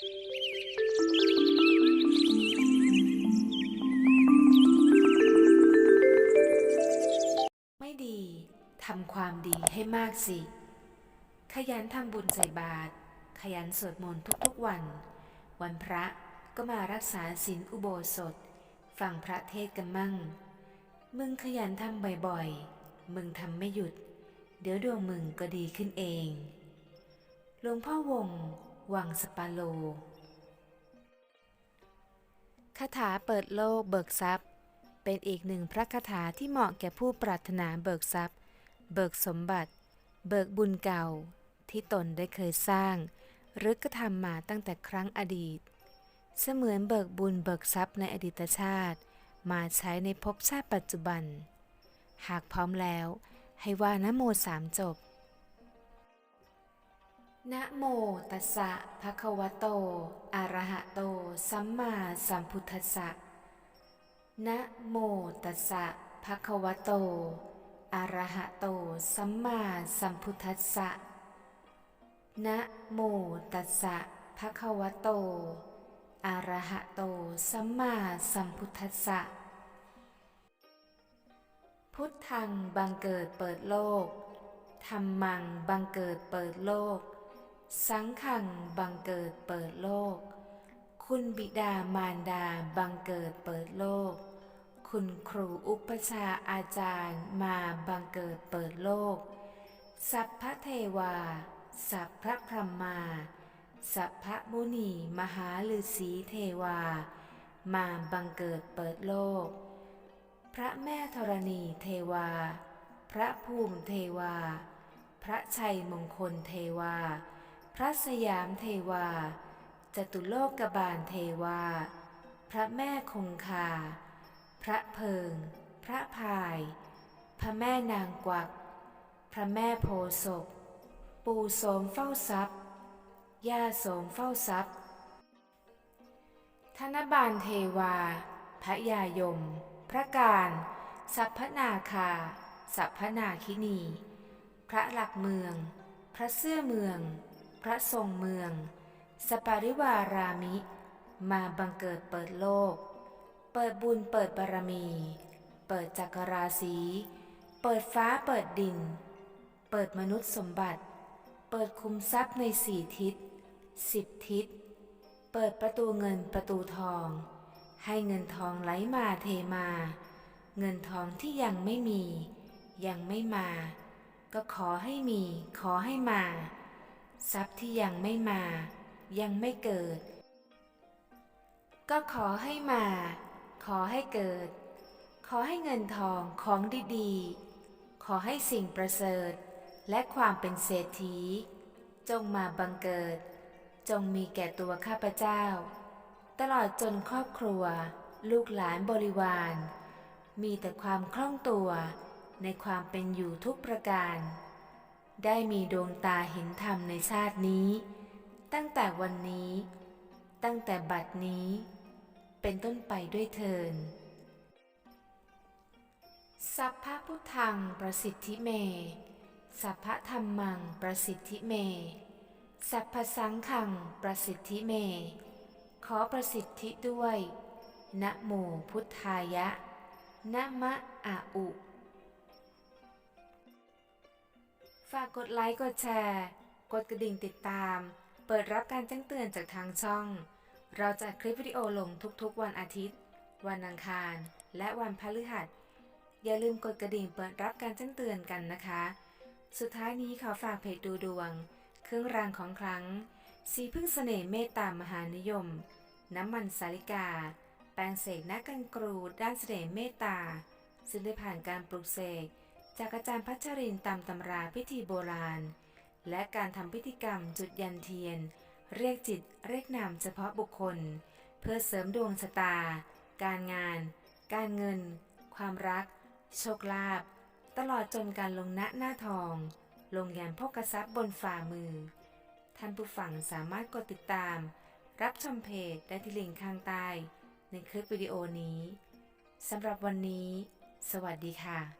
ไม่ดีทำความดีให้มากสิ ขยันทำบุญใส่บาตรขยันสวดมนต์ทุกๆวัน วันพระก็มารักษาศีลอุโบสถ ฟังพระเทศกันมั่ง มึงขยันทำบ่อยๆ มึงทำไม่หยุด เดี๋ยวดวงมึงก็ดีขึ้นเอง หลวงพ่อวง วังสปาโลคาถาเปิดโลกเบิกทรัพย์ เป็นอีกหนึ่งพระคาถาที่เหมาะแก่ผู้ปรารถนาเบิกทรัพย์ เบิกสมบัติ เบิกบุญเก่า ที่ตนได้เคยสร้าง หรือกระทำมาตั้งแต่ครั้งอดีต เสมือนเบิกบุญเบิกทรัพย์ในอดีตชาติ มาใช้ในภพชาติปัจจุบัน หากพร้อมแล้วให้ว่านะโมสามจบ นะโมตัสสะภะคะวะโต อะระหะโต สัมมาสัมพุทธัสสะ นะโมตัสสะภะคะวะโต อะระหะโต สัมมาสัมพุทธัสสะ นะโมตัสสะภะคะวะโต อะระหะโต สัมมาสัมพุทธัสสะ พุทธังบังเกิดเปิดโลก ธรรมังบังเกิดเปิดโลก สังขังบังเกิดเปิดโลก คุณบิดามารดาบังเกิดเปิดโลก คุณครูอุปชาอาจารย์มาบังเกิดเปิดโลก สัพพเทวา สัพพะพรหมา สัพพะมุนีมหาฤาษีเทวา มาบังเกิดเปิดโลก พระแม่ธรณีเทวา พระภูมิเทวา พระชัยมงคลเทวา พระสยามเทวา จตุโลกบาลเทวา พระแม่คงคา พระเพิง พระพาย พระแม่นางกวัก พระแม่โพศพ ปู่โสมเฝ้าทรัพย์ ย่าโสมเฝ้าทรัพย์ ธนบาลเทวา พระยายม พระการ สัพพนาคา สัพพนาคินี พระหลักเมือง พระเสื้อเมือง พระทรงเมือง สปาริวารามิ มาบังเกิดเปิดโลก เปิดบุญเปิดบารมี เปิดจักรราศี เปิดฟ้าเปิดดิน เปิดมนุษย์สมบัติ เปิดคุมทรัพย์ในสี่ทิศสิบทิศ เปิดประตูเงินประตูทอง ให้เงินทองไหลมาเทมา เงินทองที่ยังไม่มี ยังไม่มา ก็ขอให้มี ขอให้มา ทรัพย์ที่ยังไม่มา ยังไม่เกิด ก็ขอให้มา ขอให้เกิด ขอให้เงินทองของดีๆ ขอให้สิ่งประเสริฐ และความเป็นเศรษฐี จงมาบังเกิด จงมีแก่ตัวข้าพเจ้า ตลอดจนครอบครัว ลูกหลานบริวาร มีแต่ความคล่องตัวในความเป็นอยู่ทุกประการ ได้มีดวงตาเห็นธรรมในชาตินี้ ตั้งแต่วันนี้ ตั้งแต่บัดนี้ เป็นต้นไปด้วยเทินสัพพะพุทธังประสิทธิเม สัพพะธรรมังประสิทธิเม สัพพสังขังประสิทธิเม ขอประสิทธิด้วย นะโมพุทธายะ นะมะอาอุ ฝากกดไลค์กดแชร์ กดกระดิ่งติดตาม เปิดรับการแจ้งเตือนจากทางช่อง เราจะคลิปวิดีโอลงทุกๆ วันอาทิตย์ วันอังคาร และวันพฤหัส อย่าลืมกดกระดิ่งเปิดรับการแจ้งเตือนกันนะคะ สุดท้ายนี้ขอฝากเพจดูดวง เครื่องรางของครั้ง สีพึ่งเสน่ห์เมตตามหานิยม น้ำมันสาลิกา แปรงเสกนักกันกรูดด้านเสน่ห์เมตตาซึ่งได้ผ่านการปลูกเสก จากอาจารย์พัชรินต์ตามตำราพิธีโบราณ และการทำพิธีกรรมจุดยันเทียน เรียกจิตเรียกนามเฉพาะบุคคล เพื่อเสริมดวงชะตา การงาน การเงิน ความรัก โชคลาภตลอดจนการลงณหน้าทอง ลงยันพกทรัพย์บนฝ่ามือ ท่านผู้ฟังสามารถกดติดตาม รับชมเพจได้ที่ลิงก์ข้างใต้ในคลิปวิดีโอนี้สำหรับวันนี้ สวัสดีค่ะ